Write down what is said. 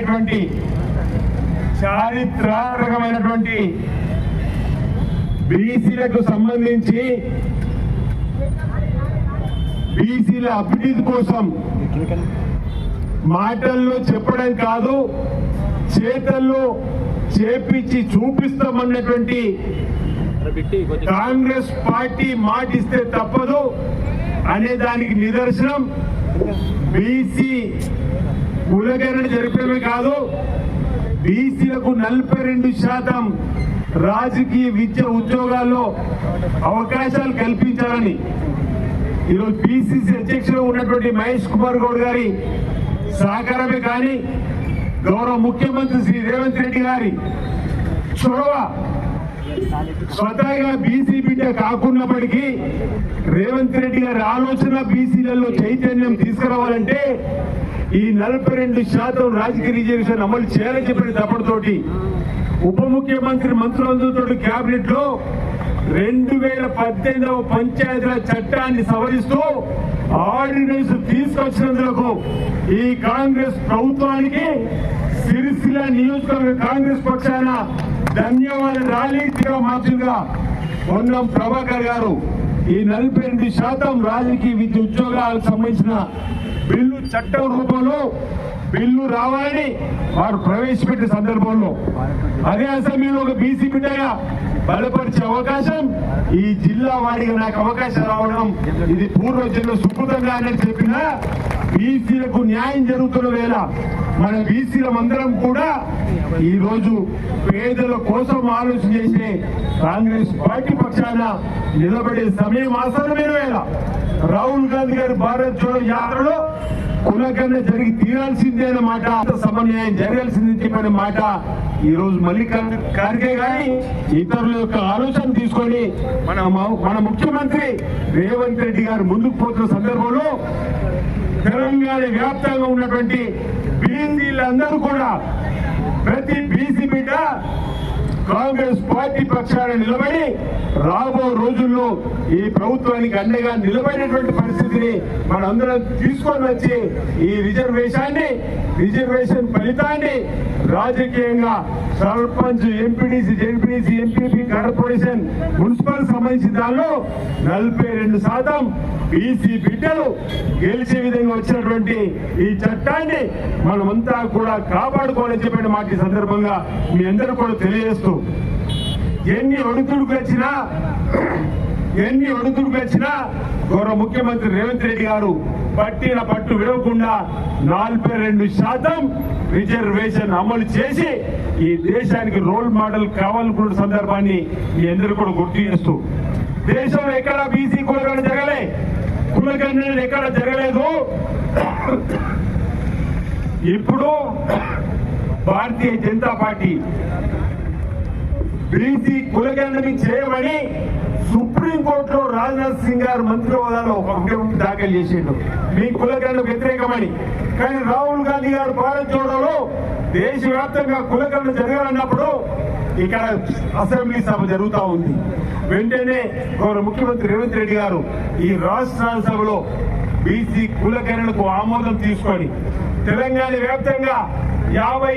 అనేటువంటి చారిత్రాత్మకమైనటువంటి బీసీలకు సంబంధించి బీసీల అభివృద్ధి కోసం మాటల్లో చెప్పడం కాదు చేతల్లో చేపించి చూపిస్తామన్నటువంటి కాంగ్రెస్ పార్టీ మాటిస్తే తప్పదు అనే దానికి నిదర్శనం బీసీ కులగణన జరిపేవి కాదు బీసీలకు నలభై రెండు శాతం రాజకీయ విద్య ఉద్యోగాల్లో అవకాశాలు కల్పించాలని ఈరోజు బీసీసీ అధ్యక్షులు ఉన్నటువంటి మహేష్ కుమార్ గౌడ్ గారి సహకారమే కానీ గౌరవ ముఖ్యమంత్రి శ్రీ రేవంత్ రెడ్డి గారి చొరవ స్వతహాగా బీసీ బిడ్డ కాకున్నప్పటికీ రేవంత్ రెడ్డి గారి ఆలోచన బీసీలలో చైతన్యం తీసుకురావాలంటే ఈ నలభై రెండు శాతం రాజకీయ రిజర్వేషన్ అమలు చేయాలని చెప్పిన తప్పటితోటి ఉప ముఖ్యమంత్రి మంత్రులందరితో కేబినెట్లో రెండు వేల పద్దెనిమిదవ పంచాయతీరాజ్ చట్టాన్ని సవరిస్తూ ఆర్డినెన్స్ తీసుకొచ్చినందుకు ఈ కాంగ్రెస్ ప్రభుత్వానికి సిరిసిల్ల నియోజకవర్గ కాంగ్రెస్ పక్షాన ధన్యవాదాలు. రాజకీయ మార్చుగా పొన్నం ప్రభాకర్ గారు. ఈ నలభై ఎనిమిది శాతం రాజకీయ విద్య ఉద్యోగాలకు సంబంధించిన బిల్లు చట్టం రూపంలో బిల్లు రావాలని వారు ప్రవేశపెట్టిన సందర్భంలో. అదే అసెంబ్లీలో ఒక బీసీ బిడ్డగా బలపరిచే అవకాశం ఈ జిల్లా వాడిగా నాకు అవకాశం రావడం ఇది పూర్వ జిల్లా సుకృతంగా అని చెప్పినా బీసీలకు న్యాయం జరుగుతున్న వేళ మన బీసీలం అందరం కూడా ఈ రోజు పేదల కోసం ఆలోచన చేసే కాంగ్రెస్ పార్టీ పక్షాన నిలబడే సమయం ఆసనమైన వేళ. రాహుల్ గాంధీ గారి భారత్ జోడో యాత్రలో కులగన్న జరిగి తీరాల్సిందే అన్నమాట అంత సమన్వయం జరగాల్సింది చెప్పిన మాట ఈ రోజు మల్లికార్జున ఖార్గే గాని ఇతరుల యొక్క ఆలోచన తీసుకొని మన మన ముఖ్యమంత్రి రేవంత్ రెడ్డి గారు ముందుకు పోతున్న సందర్భంలో తెలంగాణ వ్యాప్తంగా ఉన్నటువంటి అందరూ కూడా ప్రతి బీసీ బిడ్డ కాంగ్రెస్ పార్టీ పక్షాన నిలబడి రాబో రోజుల్లో ఈ ప్రభుత్వానికి అండగా నిలబడినటువంటి పరిస్థితిని మనందరం తీసుకొని వచ్చి ఈ రిజర్వేషన్ని రిజర్వేషన్ ఫలితాన్ని రాజకీయంగా sarpanch MPDC ZPDC MPP corporation municipal సంబంధించిన దానిలో నలభై రెండు శాతం బీసీ బిడ్డలు గెలిచే విధంగా వచ్చినటువంటి ఈ చట్టాన్ని మనమంతా కూడా కాపాడుకోవాలని చెప్పిన మాట సందర్భంగా మీ అందరూ కూడా తెలియజేస్తూ ఎన్ని ఒడిదుడుకు వచ్చినా ఎన్ని ఒడిదుడుకు వచ్చినా గౌరవ ముఖ్యమంత్రి రేవంత్ రెడ్డి గారు పట్టిన పట్టు విడవకుండా నలభై రెండు శాతం రిజర్వేషన్ అమలు చేసి ఈ దేశానికి రోల్ మోడల్ కావాలనుకున్న సందర్భాన్ని మీ అందరూ కూడా గుర్తు చేస్తూ దేశంలో ఎక్కడ బీసీ కులగణ జరగలే? కులగణ ఎక్కడ జరగలేదు? ఇప్పుడు భారతీయ జనతా పార్టీ బీసీ కులగణని చేయమని సుప్రీంకోర్టులో రాజ్నాథ్ సింగ్ గారు మంత్రి హోదాలో ఒక అఫిడవిట్ దాఖలు చేసిండు. మీ కులగణకు వ్యతిరేకమని. కానీ రాహుల్ గాంధీ గారు భారత్ జోడోలో దేశవ్యాప్తంగా కులగణన జరగాలన్నప్పుడు ఇక్కడ అసెంబ్లీ సభ జరుగుతా ఉంది. వెంటనే గౌరవ ముఖ్యమంత్రి రేవంత్ రెడ్డి గారు ఈ రాష్ట్ర సభలో బీసీ కులకరణకు ఆమోదం తీసుకొని తెలంగాణ వ్యాప్తంగా యాభై